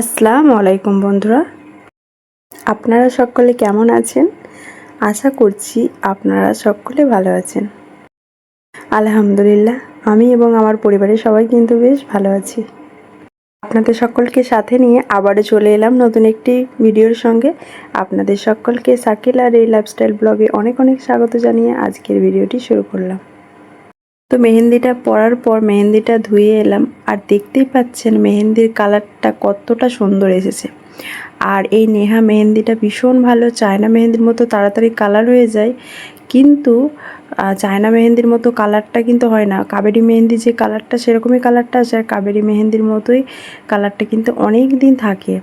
আসসালামু আলাইকুম বন্ধুরা। আপনারা সকলে কেমন আছেন? আশা করছি আপনারা সকলে ভালো আছেন। আলহামদুলিল্লাহ, আমি এবং আমার পরিবারের সবাই কিন্তু বেশ ভালো আছি। আপনাদের সকলকে সাথে নিয়ে আবারও চলে এলাম নতুন একটি ভিডিওর সঙ্গে। আপনাদের সকলকে সাকিল আর এই লাইফস্টাইল ব্লগে অনেক অনেক স্বাগত জানিয়ে আজকের ভিডিওটি শুরু করলাম। তো মেহেন্দিটা পরার পর মেহেন্দিটা ধুয়ে এলাম। আর দেখতেই পাচ্ছেন মেহেন্দির কালারটা কতটা সুন্দর এসেছে। আর এই নেহা মেহেন্দিটা ভীষণ ভালো। চায়না মেহেন্দির মতো তাড়াতাড়ি কালার হয়ে যায়। কিন্তু চায়না মেহেন্দির মতো কালারটা কিন্তু হয় না। কাবেরি মেহেন্দি যে কালারটা, সেরকমই কালারটা আছে। আর কাবেরি মেহেন্দির মতোই কালারটা কিন্তু অনেক দিন থাকে।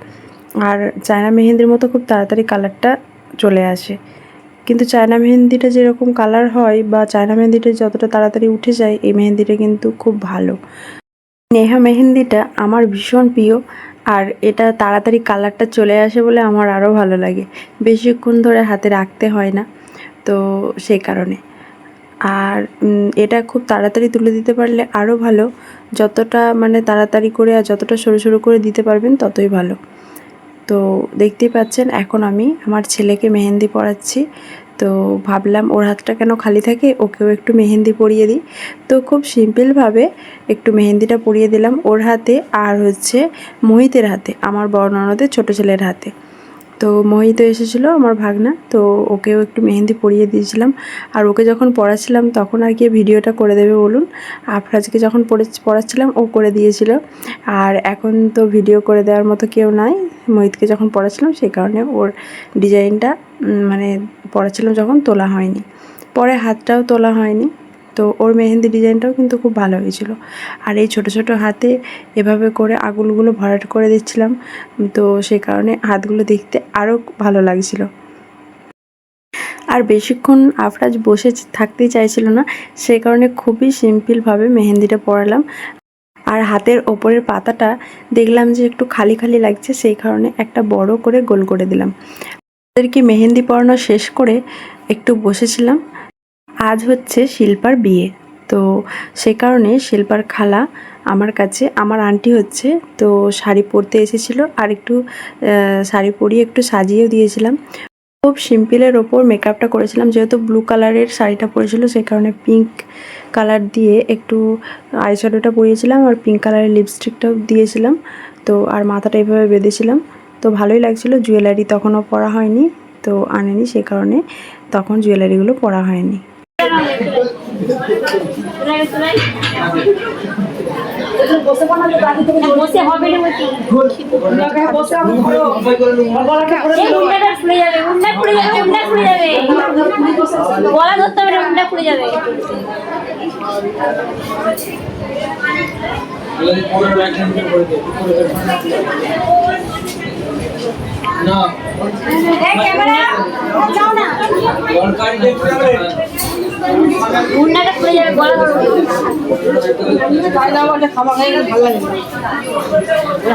আর চায়না মেহেন্দির মতো খুব তাড়াতাড়ি কালারটা চলে আসে। কিন্তু চায়না মেহেন্দিটা যেরকম কালার হয় বা চায়না মেহেন্দিটা যতটা তাড়াতাড়ি উঠে যায়, এই মেহেন্দিটা কিন্তু খুব ভালো। নেহা মেহেন্দিটা আমার ভীষণ প্রিয় আর এটা তাড়াতাড়ি কালারটা চলে আসে বলে আমার আরও ভালো লাগে। বেশিক্ষণ ধরে হাতে রাখতে হয় না, তো সেই কারণে। আর এটা খুব তাড়াতাড়ি তুলে দিতে পারলে আরও ভালো। যতটা মানে তাড়াতাড়ি করে আর যতটা সরু সরু করে দিতে পারবেন ততই ভালো। তো দেখতেই পাচ্ছেন, এখন আমি আমার ছেলেকে মেহেন্দি পড়াচ্ছি তো ভাবলাম ওর হাতটা কেন খালি থাকে, ওকেও একটু মেহেন্দি পরিয়ে দিই। তো খুব সিম্পলভাবে একটু মেহেন্দিটা পরিয়ে দিলাম ওর হাতে, আর হচ্ছে মোহিতের হাতে, আমার বড় ননদের ছোটো ছেলের হাতে। তো মোহিত এসেছিল, আমার ভাগনা। তো ওকেও একটু মেহেন্দি পরিয়ে দিয়েছিলাম। আর ওকে যখন পড়াচ্ছিলাম, তখন আর কি ভিডিওটা করে দেবে বলুন। আফরাজকে যখন পড়ে, পড়াচ্ছিলাম, ও করে দিয়েছিল। আর এখন তো ভিডিও করে দেওয়ার মতো কেউ নাই। মোহিতকে যখন পড়াচ্ছিলাম, সেই কারণে ওর ডিজাইনটা মানে পড়াচ্ছিলাম যখন, তোলা হয়নি। পরে হাতটাও তোলা হয়নি। তো ওর মেহেন্দি ডিজাইনটাও কিন্তু খুব ভালো হয়েছিল। আর এই ছোট ছোট হাতে এভাবে করে আগুলগুলো ভরাট করে দিচ্ছিলাম। তো সেই কারণে হাতগুলো দেখতে আরও ভালো লাগছিল। আর বেশিক্ষণ আফরাজ বসে থাকতেই চাইছিল না। সেই কারণে খুবই সিম্পলভাবে মেহেন্দিটা পরালাম। আর হাতের ওপরের পাতাটা দেখলাম যে একটু খালি খালি লাগছে, সেই কারণে একটা বড় করে গোল করে দিলাম। ওদেরকে মেহেন্দি পরানো শেষ করে একটু বসেছিলাম। আজ হচ্ছে শিল্পার বিয়ে। তো সে কারণে শিল্পার খালা আমার কাছে, আমার আন্টি হচ্ছে, তো শাড়ি পরতে এসেছিল। আর একটু শাড়ি পরিয়ে একটু সাজিয়েও দিয়েছিলাম। খুব সিম্পলের ওপর মেকআপটা করেছিলাম, যেহেতু ব্লু কালারের শাড়িটা পরেছিল সেই কারণে পিঙ্ক কালার দিয়ে একটু আইশ্যাডোটা পরিয়েছিলাম আর পিঙ্ক কালারের লিপস্টিকটাও দিয়েছিলাম। তো আর মাথাটা এইভাবে বেঁধেছিলাম। তো ভালোই লাগছিল জুয়েলারি তখনও পরা হয়নি, তো আনেনি সে কারণে তখন জুয়েলারিগুলো পরা হয়নি। বসে হবে রে বলছি উন্ডাটা ফুলে যাবে উন্ডা ফুলে যাবে উন্ডা ফুলে যাবে গলা ধরতে হবে। না উন্ডা ফুলে যাবে না উন্ডাটা ফুলে যাবে গলা ধরবে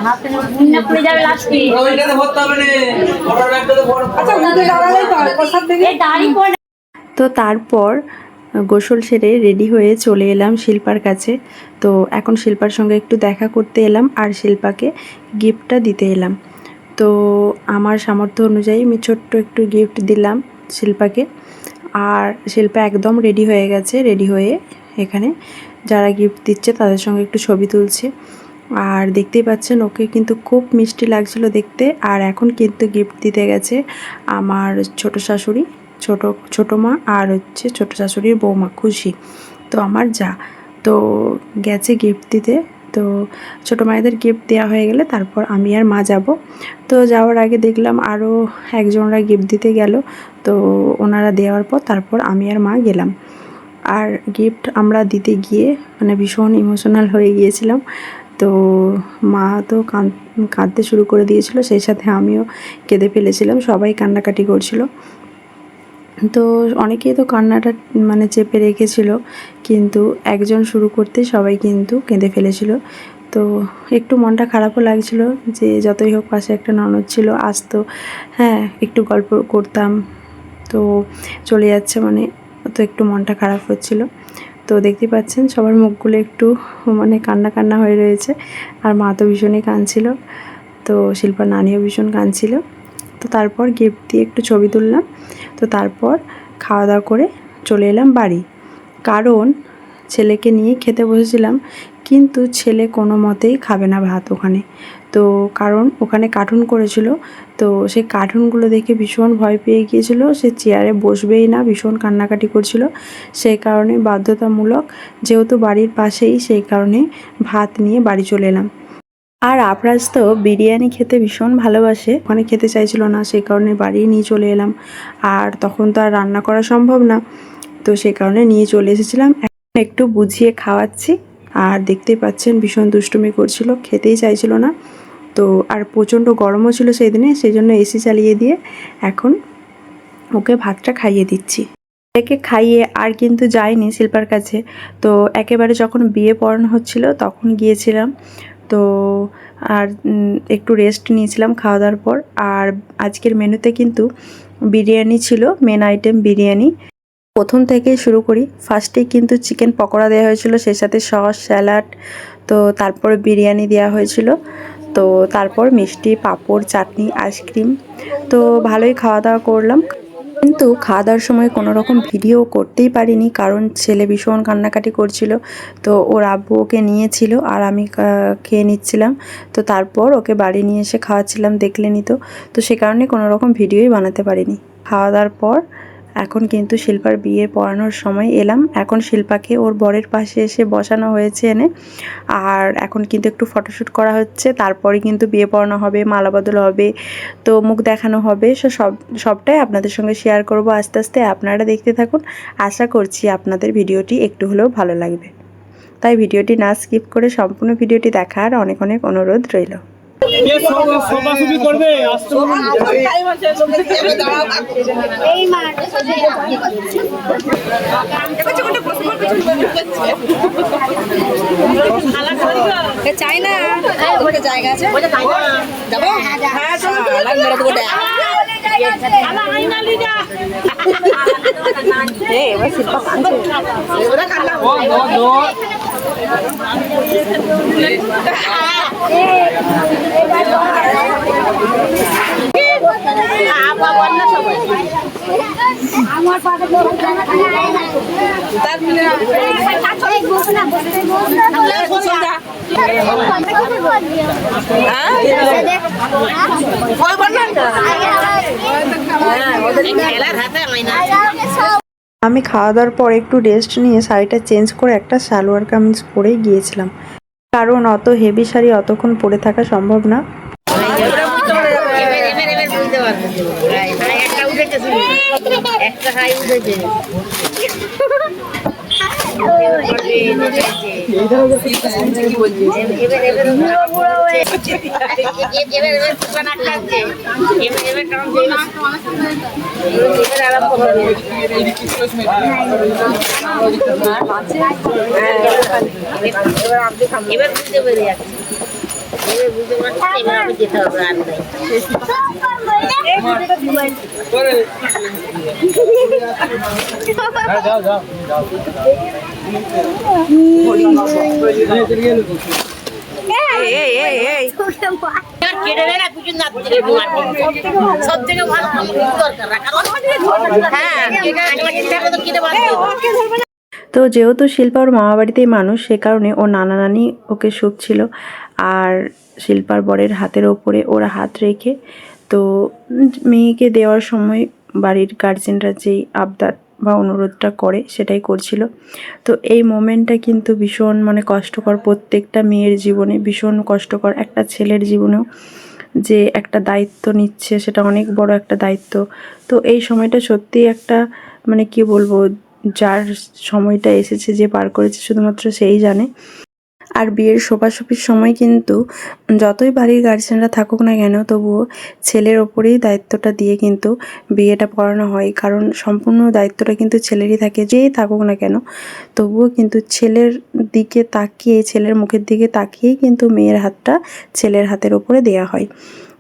হাতে উন্ডা ফুলে যাবে লাস্টে ওইটাতে ভরতে হবে না বড় ব্যাগটাতে বড়। এই দাড়ি পরে তো তারপর গোসল সেরে রেডি হয়ে চলে এলাম শিল্পার কাছে। তো এখন শিল্পার সঙ্গে একটু দেখা করতে এলাম আর শিল্পাকে গিফটটা দিতে এলাম। তো আমার সামর্থ্য অনুযায়ী আমি ছোট্ট একটু গিফট দিলাম শিল্পাকে। আর শিল্পা একদম রেডি হয়ে গেছে রেডি হয়ে এখানে যারা গিফট দিচ্ছে তাদের সঙ্গে একটু ছবি তুলছে। আর দেখতেই পাচ্ছেন, ওকে কিন্তু খুব মিষ্টি লাগছিল দেখতে। আর এখন কিন্তু গিফট দিতে গেছে আমার ছোট শাশুড়ি, ছোট, ছোটো মা আর হচ্ছে ছোট শাশুড়ির বৌমা খুশি। তো আমার যা, তো গেছে গিফট দিতে। তো ছোটো মায়েদের গিফট দেওয়া হয়ে গেলে তারপর আমি আর মা যাব। তো যাওয়ার আগে দেখলাম আরও একজনরা গিফট দিতে গেল। তো ওনারা দেওয়ার পর তারপর আমি আর মা গেলাম। আর গিফট আমরা দিতে গিয়ে মানে ভীষণ ইমোশনাল হয়ে গিয়েছিলাম। তো মা তো কাঁদ- কাঁদতে শুরু করে দিয়েছিল। সেই সাথে আমিও কেঁদে ফেলেছিলাম। সবাই কান্নাকাটি করছিল। তো অনেকেই তো কান্নাটা মানে চেপে রেখেছিল, কিন্তু একজন শুরু করতে সবাই কিন্তু কেঁদে ফেলেছিল। তো একটু মনটা খারাপও লাগছিল যে যতই হোক পাশে একটা ননদ ছিল আসতো হ্যাঁ একটু গল্প করতাম, তো চলে যাচ্ছে মানে তো একটু মনটা খারাপ হচ্ছিল। তো দেখতে পাচ্ছেন সবার মুখগুলো একটু মানে কান্না কান্না হয়ে রয়েছে, আর মা তো ভীষণই কাঁদছিল, তো শিল্পার নানিও ভীষণ কাঁদছিল। তো তারপর গিফট দিয়ে একটু ছবি তুললাম তো তারপর খাওয়া দাওয়া করে চলে এলাম বাড়ি। কারণ ছেলেকে নিয়ে খেতে বসেছিলাম, কিন্তু ছেলে কোনো মতেই খাবে না ভাত ওখানে। তো কারণ ওখানে কার্টুন করেছিল, তো সেই কার্টুনগুলো দেখে ভীষণ ভয় পেয়ে গিয়েছিল, সে চেয়ারে বসবেই না, ভীষণ কান্নাকাটি করছিল। সেই কারণে বাধ্যতামূলক, যেহেতু বাড়ির পাশেই, সেই কারণে ভাত নিয়ে বাড়ি চলে এলাম। আর আপরাজ তো বিরিয়ানি খেতে ভীষণ ভালোবাসে। ওখানে খেতে চাইছিল না সেই কারণে বাড়ি নিয়ে চলে এলাম। আর তখন তো আর রান্না করা সম্ভব না, তো সেই কারণে নিয়ে চলে এসেছিলাম। এখন একটু বুঝিয়ে খাওয়াচ্ছি। আর দেখতেই পাচ্ছেন ভীষণ দুষ্টুমি করছিল, খেতেই চাইছিল না। তো আর প্রচণ্ড গরমও ছিল সেই দিনে সেই জন্য এসি চালিয়ে দিয়ে এখন ওকে ভাতটা খাইয়ে দিচ্ছি। একে খাইয়ে আর কিন্তু যাইনি শিল্পার কাছে। তো একেবারে যখন বিয়ে পড়ানো হচ্ছিল, তখন গিয়েছিলাম। তো আর একটু রেস্ট নিয়েছিলাম খাওয়া দাওয়ার পর। আর আজকের মেনুতে কিন্তু বিরিয়ানি ছিল মেন আইটেম বিরিয়ানি। প্রথম থেকে শুরু করি। ফার্স্টেই কিন্তু চিকেন পকোড়া দেওয়া হয়েছিল, সেই সাথে সস স্যালাড তো তারপর বিরিয়ানি দেওয়া হয়েছিল। তো তারপর মিষ্টি, পাঁপড়, চাটনি আইসক্রিম তো ভালোই খাওয়া দাওয়া করলাম। কিন্তু খাওয়া দাওয়ার সময় কোনো রকম ভিডিও করতেই পারিনি, কারণ ছেলে ভীষণ কান্নাকাটি করছিল। তো ওর আব্বু ওকে নিয়েছিল আর আমি খেয়ে নিচ্ছিলাম। তো তারপর ওকে বাড়ি নিয়ে এসে খাওয়াচ্ছিলাম দেখলেনি তো। তো সে কারণে কোনো রকম ভিডিওই বানাতে পারিনি। খাওয়া দাওয়ার পর এখন কিন্তু শিল্পার বিয়ে পড়ানোর সময় এলাম। এখন শিল্পাকে ওর বরের পাশে এসে বসানো হয়েছে এনে। আর এখন কিন্তু একটু ফটোশ্যুট করা হচ্ছে। তারপরে কিন্তু বিয়ে পড়ানো হবে, মালা বদল হবে, তো মুখ দেখানো হবে। সো সব, সবটাই আপনাদের সঙ্গে শেয়ার করব আস্তে আস্তে। আপনারা দেখতে থাকুন। আশা করছি আপনাদের ভিডিওটি একটু হলেও ভালো লাগবে। তাই ভিডিওটি না স্কিপ করে সম্পূর্ণ ভিডিওটি দেখার অনেক অনেক অনুরোধ রইল। করবে? চাই না জায়গা আছে যাব হ্যাঁ। আমি খাওয়া দাওয়ার পর একটু রেস্ট নিয়ে শাড়িটা চেঞ্জ করে একটা সালোয়ার কামিজ পরেই গিয়েছিলাম। কারণ অত হেভি শাড়ি অতক্ষণ পরে থাকা সম্ভব না। একটা হাই উঠেছে। এবার বুঝতে পেরে যাচ্ছে। হ্যাঁ। হ্যাঁ, সব থেকে ভালো দরকার না হ্যাঁ তো যেহেতু শিল্পা ওর মামা বাড়িতেই মানুষ, সে কারণে ও নানা নানি ওকে শুকছিল আর শিল্পার বরের হাতের ওপরে ওরা হাত রেখে তো মেয়েকে দেওয়ার সময় বাড়ির গার্জেনরা যেই আবদার বা অনুরোধটা করে সেটাই করছিল। তো এই মোমেন্টটা কিন্তু ভীষণ মানে কষ্টকর প্রত্যেকটা মেয়ের জীবনে, ভীষণ কষ্টকর একটা ছেলের জীবনেও যে একটা দায়িত্ব নিচ্ছে, সেটা অনেক বড় একটা দায়িত্ব। তো এই সময়টা সত্যিই একটা মানে কি বলব যার সময়টা এসেছে, যে পার করেছে শুধুমাত্র সেই জানে। আর বিয়ের শোভাশুভির সময় কিন্তু যতই বাড়ির গার্জেনরা থাকুক না কেন, তবুও ছেলের ওপরেই দায়িত্বটা দিয়ে কিন্তু বিয়েটা পড়ানো হয়। কারণ সম্পূর্ণ দায়িত্বটা কিন্তু ছেলেরই থাকে যেই থাকুক না কেন। তবুও কিন্তু ছেলের দিকে তাকিয়ে, ছেলের মুখের দিকে তাকিয়েই কিন্তু মেয়ের হাতটা ছেলের হাতের ওপরে দেওয়া হয়।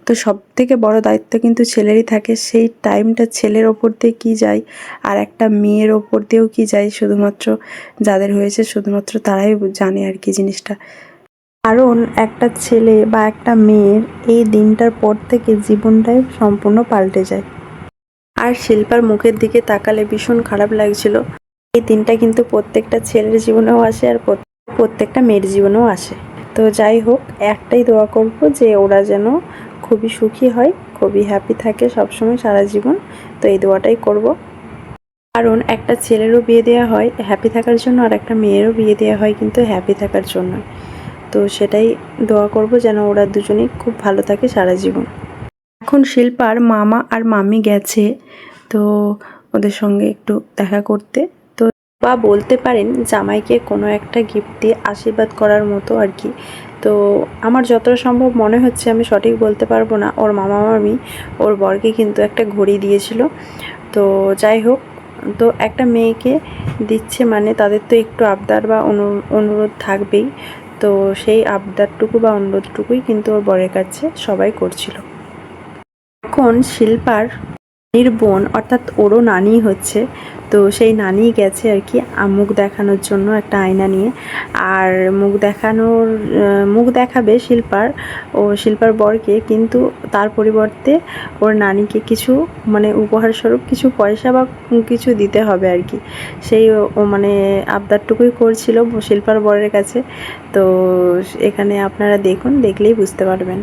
তো সব থেকে বড় দায়িত্ব কিন্তু ছেলেরই থাকে। সেই টাইমটা ছেলের ওপর দিয়ে কী যায় আর একটা মেয়ের ওপর দিয়েও কী যায় শুধুমাত্র যাদের হয়েছে, শুধুমাত্র তারাই জানে আর কি জিনিসটা। কারণ একটা ছেলে বা একটা মেয়ের এই দিনটার পর থেকে জীবনটাই সম্পূর্ণ পাল্টে যায়। আর শিল্পার মুখের দিকে তাকালে ভীষণ খারাপ লাগছিল। এই দিনটা কিন্তু প্রত্যেকটা ছেলের জীবনেও আসে আর প্রত- প্রত্যেকটা মেয়ের জীবনেও আসে। তো যাই হোক, একটাই দোয়া করব যে ওরা যেন খুবই সুখী হয়, খুবই হ্যাপি থাকে সবসময় সারা জীবন। তো এই দোয়াটাই করব। কারণ একটা ছেলেরও বিয়ে দেওয়া হয় হ্যাপি থাকার জন্য, আর একটা মেয়েরও বিয়ে দেওয়া হয় কিন্তু হ্যাপি থাকার জন্য। তো সেটাই দোয়া করব যেন ওরা দুজনেই খুব ভালো থাকে সারা জীবন। এখন শিল্পার মামা আর মামি গেছে, তো ওদের সঙ্গে একটু দেখা করতে। তো বা বলতে পারেন জামাইকে কোনো একটা গিফট দিয়ে আশীর্বাদ করার মতো আর কি। তো আমার যতটা সম্ভব মনে হচ্ছে আমি সঠিক বলতে পারব না। ওর মামা মামি, ওর বরকে কিন্তু একটা ঘড়ি দিয়েছিল। তো যাই হোক, তো একটা মেয়েকে দিচ্ছে মানে তাদের তো একটু আবদার বা অনু- অনুরোধ থাকবেই। তো সেই আবদারটুকু বা অনুরোধটুকুই কিন্তু ওর বরের কাছে সবাই করছিল। এখন শিল্পার নানির বোন, অর্থাৎ ওরও নানি হচ্ছে, তো সেই নানি গেছে আর কি মুখ দেখানোর জন্য একটা আয়না নিয়ে। আর মুখ দেখানোর মুখ দেখাবে শিল্পার, ও শিল্পার বরকে, কিন্তু তার পরিবর্তে ওর নানিকে কিছু মানে উপহার স্বরূপ কিছু পয়সা বা কিছু দিতে হবে আর কি। সেই ও- মানে আবদারটুকুই করছিল শিল্পার বরের কাছে, তো এখানে আপনারা দেখুন, দেখলেই বুঝতে পারবেন।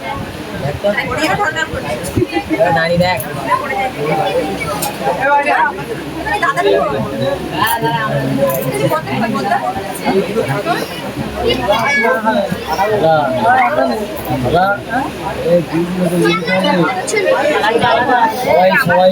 সবাই সবাই সবাই।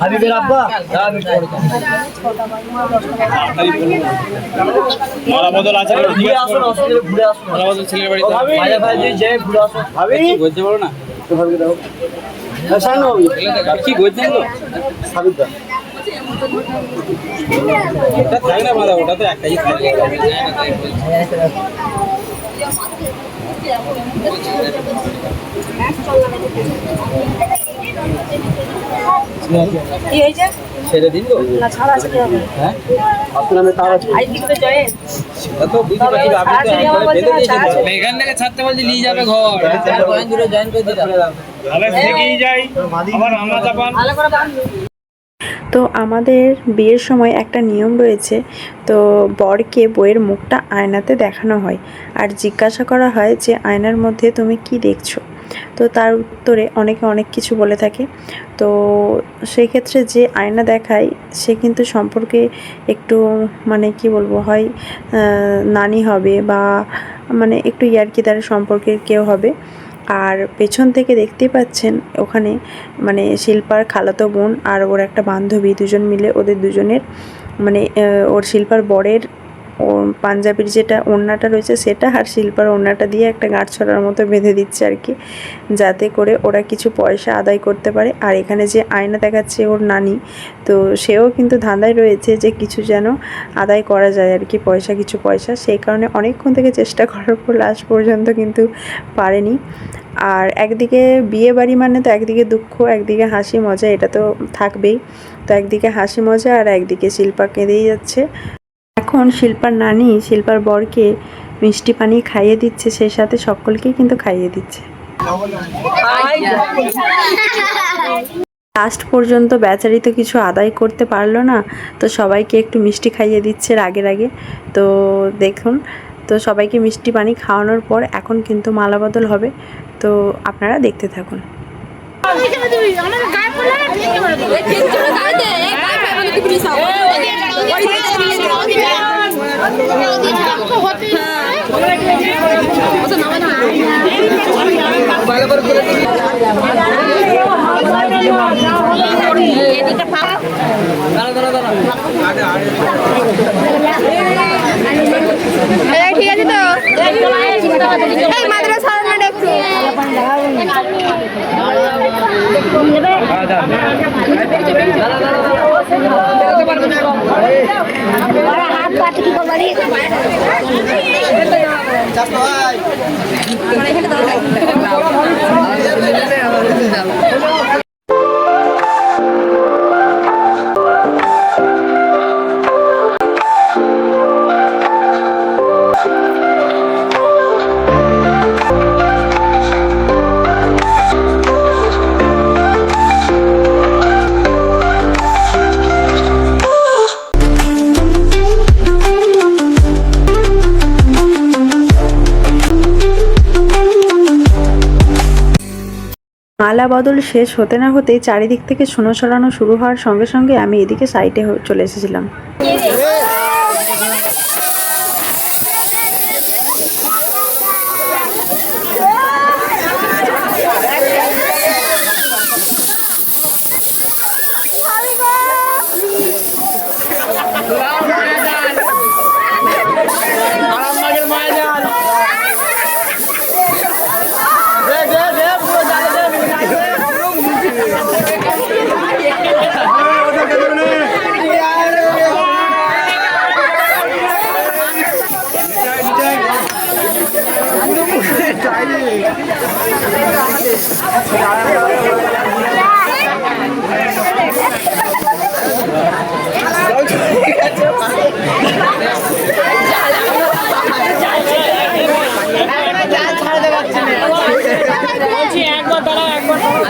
হাবিবের আব্বা? দাঁড়া আমি পরে মালা বদল আছে ঘুরে আসুন ঘুরে আসুন মালা ছেলের বাড়িতে ভাই ভাই যে ঘুরে আসুন ভাবি? বলতে পারো না? কি বলছেন তো ওটা থাক না মাদা ওটা তো একটাই ছেড়ে দিন তো হ্যাঁ? সেটা তো বুঝতে পারছি আপনি তো একবারে বেঁধে দিয়েছেন এখান থেকে ছাড়তে বলছি নিয়ে যাবে ঘর। কয়েন দূরে জয়েন করে দিতে তাহলে থেকেই যাই আবার আমরা চাপান। তো আমাদের বিয়ের সময় একটা নিয়ম রয়েছে তো বরকে বইয়ের মুখটা আয়নাতে দেখানো হয়। আর জিজ্ঞাসা করা হয় যে আয়নার মধ্যে তুমি কি দেখছ? তো তার উত্তরে অনেকে অনেক কিছু বলে থাকে। তো সেই ক্ষেত্রে যে আয়না দেখায়, সে কিন্তু সম্পর্কে একটু মানে কি বলব, হয় নানি হবে বা মানে একটু ইয়ার্কিদার সম্পর্কের কেউ হবে। আর পেছন থেকে দেখতেই পাচ্ছেন ওখানে মানে শিল্পার খালাতো বোন আর ওর একটা বান্ধবী, দুজন মিলে ওদের দুজনের মানে ওর শিল্পার বরের পাঞ্জাবির যেটা ওড়নাটা রয়েছে সেটা আর শিল্পার ওড়নাটা দিয়ে একটা গাঁট ছড়ার মতো বেঁধে দিচ্ছে আর কি, যাতে করে ওরা কিছু পয়সা আদায় করতে পারে। আর এখানে যে আয়না দেখাচ্ছে ওর নানি, তো সেও কিন্তু ধাঁধায় রয়েছে যে কিছু যেন আদায় করা যায় আর কি, পয়সা কিছু পয়সা। সেই কারণে অনেকক্ষণ থেকে চেষ্টা করার পর লাস্ট পর্যন্ত কিন্তু পারেনি। আর একদিকে বিয়ে বাড়ি মানে তো একদিকে দুঃখ, একদিকে হাসি মজা, এটা তো থাকবেই। তো একদিকে হাসি মজা আর একদিকে শিল্পা কেঁদেই যাচ্ছে। এখন শিল্পার নানি, শিল্পার বরকে মিষ্টি পানি খাইয়ে দিচ্ছে সেই সাথে সকলকেই কিন্তু খাইয়ে দিচ্ছে। লাস্ট পর্যন্ত বেচারি তো কিছু আদায় করতে পারল না, তো সবাইকে একটু মিষ্টি খাইয়ে দিচ্ছে আগের আগে তো দেখুন, তো সবাইকে মিষ্টি পানি খাওয়ানোর পর এখন কিন্তু মালা বদল হবে। তো আপনারা দেখতে থাকুন। ঠিক আছে তো? এই মাদ্রাসা হাত পাতে কি করবারি মালা বদল শেষ হতে না হতে চারিদিক থেকে সোনো ছড়ানো শুরু হওয়ার সঙ্গে সঙ্গে আমি এদিকে সাইটে চলে এসেছিলাম আরামবাগের মায়াজাল বলছি একবার দাঁড়াও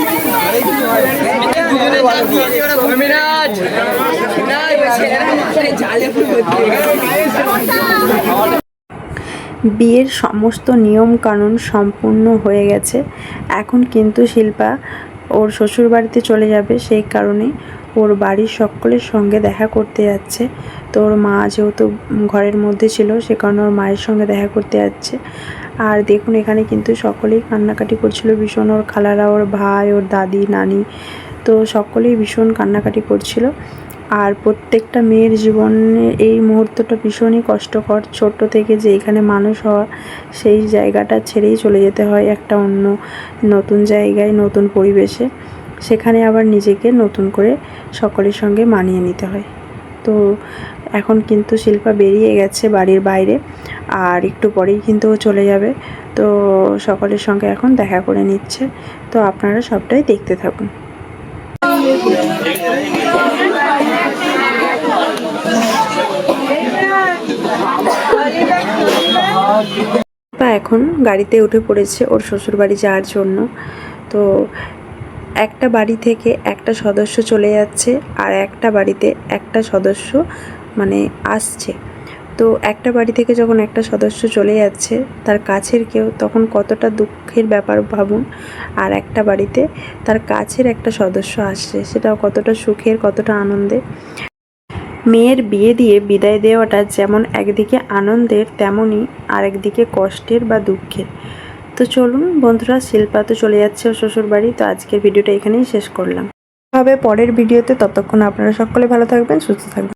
বিয়ের সমস্ত নিয়ম কানুন সম্পূর্ণ হয়ে গেছে। এখন কিন্তু শিল্পা ওর শ্বশুর বাড়িতে চলে যাবে। সেই কারণে ওর বাড়ির সকলের সঙ্গে দেখা করতে যাচ্ছে। তো ওর মা যেহেতু ঘরের মধ্যে ছিল, সে কারণে ওর মায়ের সঙ্গে দেখা করতে যাচ্ছে। আর দেখুন, এখানে কিন্তু সকলেই কান্নাকাটি করছিল। ভীষণ ওর খালারা, ওর ভাই, ওর দাদি, নানি তো সকলেই ভীষণ কান্নাকাটি করছিল। আর প্রত্যেকটা মেয়ের জীবনে এই মুহূর্তটা ভীষণই কষ্টকর। ছোট থেকে যে এখানে মানুষ হওয়া, সেই জায়গাটা ছেড়েই চলে যেতে হয় একটা অন্য নতুন জায়গায়, নতুন পরিবেশে। সেখানে আবার নিজেকে নতুন করে সকলের সঙ্গে মানিয়ে নিতে হয়। তো এখন কিন্তু শিল্পা বেরিয়ে গেছে বাড়ির বাইরে, আর একটু পরেই কিন্তু চলে যাবে। তো সকলের সঙ্গে এখন দেখা করে নিচ্ছে। তো আপনারা সবটাই দেখতে থাকুন। বা এখন গাড়িতে উঠে পড়েছে ওর শ্বশুর বাড়ি যাওয়ার জন্য। তো একটা বাড়ি থেকে একটা সদস্য চলে যাচ্ছে আর একটা বাড়িতে একটা সদস্য মানে আসছে। তো একটা বাড়ি থেকে যখন একটা সদস্য চলে যাচ্ছে, তার কাছের কেউ, তখন কতটা দুঃখের ব্যাপার ভাবুন। আর একটা বাড়িতে তার কাছের একটা সদস্য আসছে, সেটাও কতটা সুখের, কতটা আনন্দের মেয়ের বিয়ে দিয়ে বিদায় দেওয়াটা যেমন একদিকে আনন্দের তেমনই আরেকদিকে কষ্টের বা দুঃখের। তো চলুন বন্ধুরা, শিল্পা তো চলে যাচ্ছে শ্বশুর বাড়ি তো আজকের ভিডিওটা এখানেই শেষ করলাম। হবে পরের ভিডিওতে ততক্ষণ আপনারা সকলে ভালো থাকবেন, সুস্থ থাকবেন।